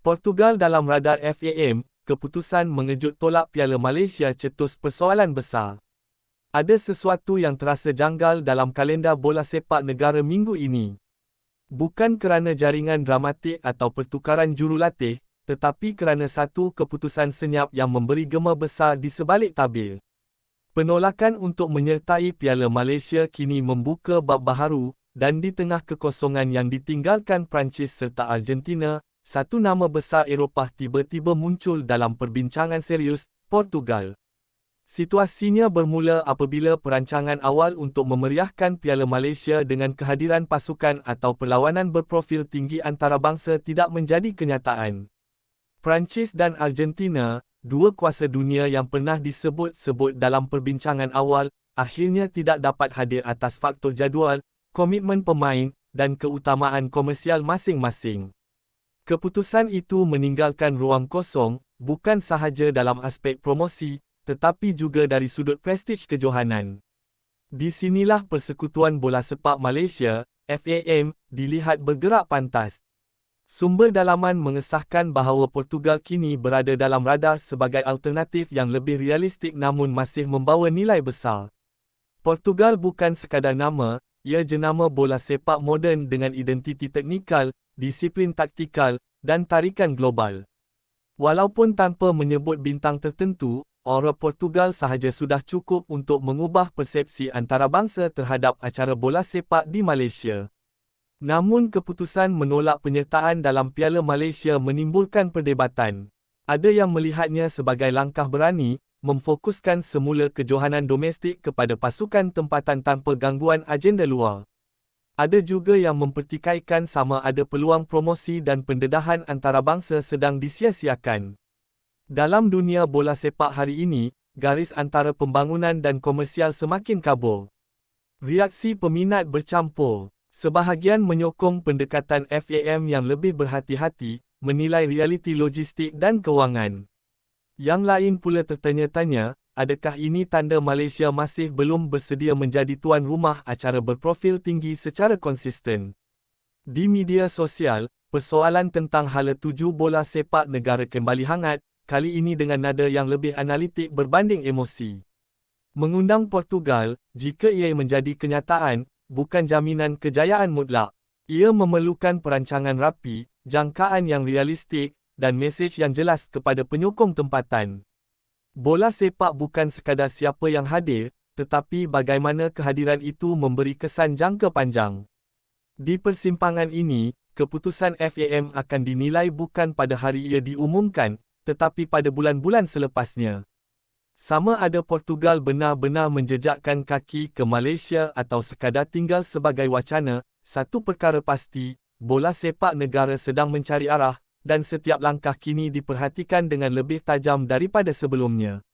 Portugal dalam radar FAM, keputusan mengejut tolak Piala Malaysia cetus persoalan besar. Ada sesuatu yang terasa janggal dalam kalendar bola sepak negara minggu ini. Bukan kerana jaringan dramatik atau pertukaran jurulatih, tetapi kerana satu keputusan senyap yang memberi gema besar di sebalik tabir. Penolakan untuk menyertai Piala Malaysia kini membuka bab baharu dan di tengah kekosongan yang ditinggalkan Perancis serta Argentina, satu nama besar Eropah tiba-tiba muncul dalam perbincangan serius, Portugal. Situasinya bermula apabila perancangan awal untuk memeriahkan Piala Malaysia dengan kehadiran pasukan atau perlawanan berprofil tinggi antarabangsa tidak menjadi kenyataan. Perancis dan Argentina, dua kuasa dunia yang pernah disebut-sebut dalam perbincangan awal, akhirnya tidak dapat hadir atas faktor jadual, komitmen pemain, dan keutamaan komersial masing-masing. Keputusan itu meninggalkan ruang kosong, bukan sahaja dalam aspek promosi, tetapi juga dari sudut prestij kejohanan. Di sinilah Persekutuan Bola Sepak Malaysia, FAM, dilihat bergerak pantas. Sumber dalaman mengesahkan bahawa Portugal kini berada dalam radar sebagai alternatif yang lebih realistik namun masih membawa nilai besar. Portugal bukan sekadar nama, ia jenama bola sepak moden dengan identiti teknikal, disiplin taktikal, dan tarikan global. Walaupun tanpa menyebut bintang tertentu, Aura Portugal sahaja sudah cukup untuk mengubah persepsi antarabangsa terhadap acara bola sepak di Malaysia. Namun keputusan menolak penyertaan dalam Piala Malaysia menimbulkan perdebatan. Ada yang melihatnya sebagai langkah berani, memfokuskan semula kejohanan domestik kepada pasukan tempatan tanpa gangguan agenda luar. Ada juga yang mempertikaikan sama ada peluang promosi dan pendedahan antarabangsa sedang disia-siakan. Dalam dunia bola sepak hari ini, garis antara pembangunan dan komersial semakin kabur. Reaksi peminat bercampur. Sebahagian menyokong pendekatan FAM yang lebih berhati-hati, menilai realiti logistik dan kewangan. Yang lain pula tertanya-tanya, adakah ini tanda Malaysia masih belum bersedia menjadi tuan rumah acara berprofil tinggi secara konsisten? Di media sosial, persoalan tentang hala tuju bola sepak negara kembali hangat, kali ini dengan nada yang lebih analitik berbanding emosi. Mengundang Portugal, jika ia menjadi kenyataan, bukan jaminan kejayaan mutlak. Ia memerlukan perancangan rapi, jangkaan yang realistik, dan mesej yang jelas kepada penyokong tempatan. Bola sepak bukan sekadar siapa yang hadir, tetapi bagaimana kehadiran itu memberi kesan jangka panjang. Di persimpangan ini, keputusan FAM akan dinilai bukan pada hari ia diumumkan, tetapi pada bulan-bulan selepasnya. Sama ada Portugal benar-benar menjejakkan kaki ke Malaysia atau sekadar tinggal sebagai wacana, satu perkara pasti, bola sepak negara sedang mencari arah, dan setiap langkah kini diperhatikan dengan lebih tajam daripada sebelumnya.